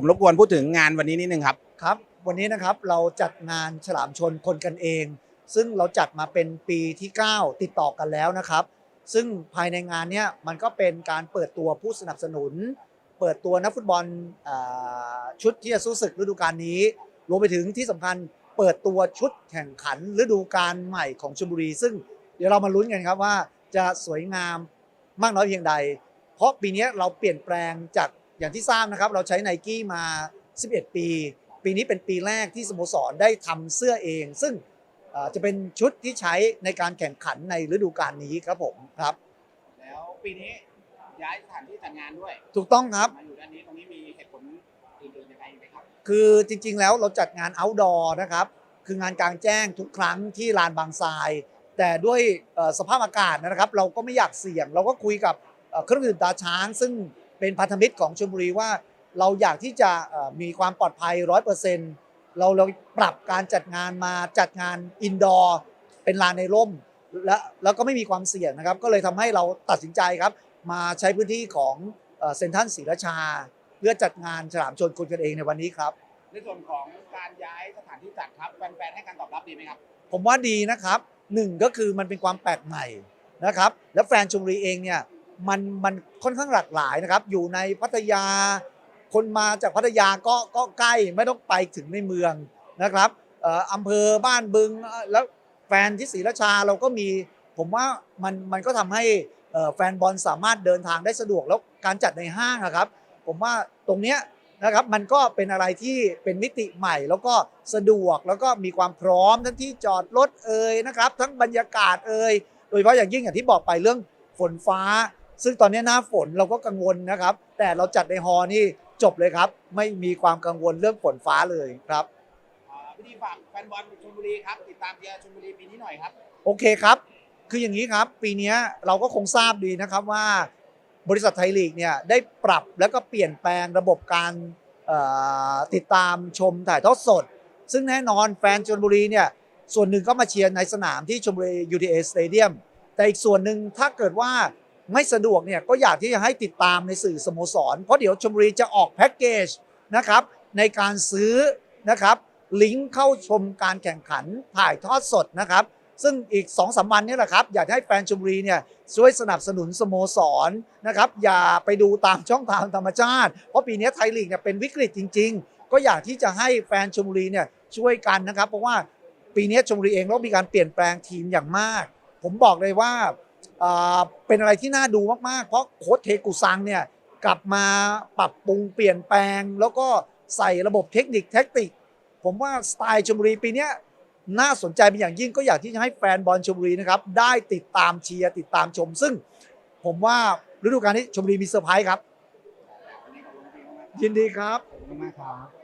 ผมรบกวนพูดถึงงานวันนี้นิดนึงครับ ครับ วันนี้นะครับเราจัดงานฉลามชนคนกันเอง ซึ่งเราจัดมาเป็นปีที่ 9 ติดต่อกันแล้วนะครับ ซึ่งภายในงานเนี้ยมันก็เป็นการเปิดตัวผู้สนับสนุน เปิดตัวนักฟุตบอลอ่าชุดที่จะสู้ศึกฤดูกาลนี้รวมไปถึงที่สำคัญเปิดตัวชุดแข่งขันฤดูกาลใหม่ของชลบุรี ซึ่งเดี๋ยวเรามาลุ้นกันครับว่าจะสวยงามมากน้อยเพียงใด เพราะปีนี้เราเปลี่ยนแปลงจาก อย่างที่ทราบนะครับเราใช้ไนกี้มา 11 ปี ปีนี้เป็นปีแรกที่สโมสรได้ทำเสื้อเอง ซึ่งเอ่อจะเป็นชุดที่ใช้ในการแข่งขันในฤดูกาลนี้ครับผมครับ แล้วปีนี้ย้ายสถานที่จัดงานด้วย ถูกต้องครับมาอยู่ด้านนี้ตรงนี้มีเหตุผลอื่นๆยังไงไหมครับ คือจริงๆแล้วเราจัดงาน outdoor นะครับ คืองานกลางแจ้งทุกครั้งที่ลานบางทราย แต่ด้วยเอ่อสภาพอากาศนะครับ เราก็ไม่อยากเสี่ยง เราก็คุยกับเอ่อเครื่องดื่มตาช้าง ซึ่ง เป็นพันธมิตรของชลบุรีว่า เราอยากที่จะเอ่อมีความปลอดภัย100%เราเราปรับการจัดงานมาจัดงานอินดอร์เป็นลานในร่ม และแล้วก็ไม่มีความเสี่ยงนะครับ ก็เลยทำให้เราตัดสินใจครับ มาใช้พื้นที่ของเซ็นทรัลศรีราชา เพื่อจัดงานฉลามชนคนกันเองในวันนี้ครับ ในส่วนของการย้ายสถานที่จัดครับแฟนๆให้การตอบรับดีไหมครับ ผมว่าดีนะครับหนึ่งก็คือมันเป็นความแปลกใหม่นะครับ แล้วแฟนชมบุรีเองเนี่ย มันมันค่อนข้างหลากหลายนะครับ อยู่ในพัทยา คนมาจากพัทยาก็ก็ใกล้ไม่ต้องไปถึงในเมืองนะครับอ่ออำเภอบ้านบึงแล้วแฟนที่ศรีราชาเราก็มี ผมว่ามันมันก็ทำให้แฟนบอลสามารถเดินทางได้สะดวกแล้วการจัดในห้างอะครับ ผมว่าตรงเนี้ยนะครับมันก็เป็นอะไรที่เป็นมิติใหม่แล้วก็สะดวกแล้วก็มีความพร้อมทั้งที่จอดรถเอ่ยนะครับ ทั้งบรรยากาศเอ่ยโดยเฉพาะอย่างยิ่งอย่างที่บอกไปเรื่องฝนฟ้า ซึ่งตอนนี้หน้าฝนเราก็กังวลนะครับ แต่เราจัดในฮอลล์นี่จบเลยครับ ไม่มีความกังวลเรื่องฝนฟ้าเลยครับอ่าพิธีฝากแฟนบอลชลบุรีครับติดตามเชียร์ชลบุรีปีนี้หน่อยครับ โอเคครับ คืออย่างนี้ครับ ปีเนี้ยเราก็คงทราบดีนะครับว่า บริษัทไทยลีกเนี่ยได้ปรับแล้วก็เปลี่ยนแปลงระบบการเอ่อติดตามชมถ่ายทอดสด ซึ่งแน่นอนแฟนชลบุรีเนี่ยส่วนหนึ่งก็มาเชียร์ในสนามที่ชลบุรี UTA Stadium แต่อีกส่วนหนึ่งถ้าเกิดว่า ไม่สะดวกเนี่ยก็อยากที่จะให้ติดตามในสื่อสโมสร เพราะเดี๋ยวชลบุรีจะออกแพ็กเกจนะครับในการซื้อนะครับลิงก์เข้าชมการแข่งขันถ่ายทอดสดนะครับ ซึ่งอีก2อสวันนี้แหละครับ อยากให้แฟนชมบุรีเนี่ยช่วยสนับสนุนสโมสรนะครับอย่าไปดูตามช่องทางธรรมชาติ เพราะปีนี้ไทยลีกเนี่ยเป็นวิกฤตจริง ๆ ก็อยากที่จะให้แฟนชมบุรีเนี่ยช่วยกันนะครับ เพราะว่าปีนี้ชมบุรีเองต้องมีการเปลี่ยนแปลงทีมอย่างมาก ผมบอกเลยว่า เป็นอะไรที่น่าดูมากๆ เพราะโค้ชเทกุซังเนี่ยกลับมาปรับปรุงเปลี่ยนแปลง แล้วก็ใส่ระบบเทคนิคแท็กติก ผมว่าสไตล์ชมบุรีปีเนี้ยน่าสนใจเป็นอย่างยิ่งก็อยากที่จะให้แฟนบอลชมบุรีนะครับได้ติดตามเชียร์ติดตามชม ซึ่ง ผมว่าฤดูกาลนี้ชมบุรีมีเซอร์ไพรส์ครับ ยินดีครับขอบคุณมากครับ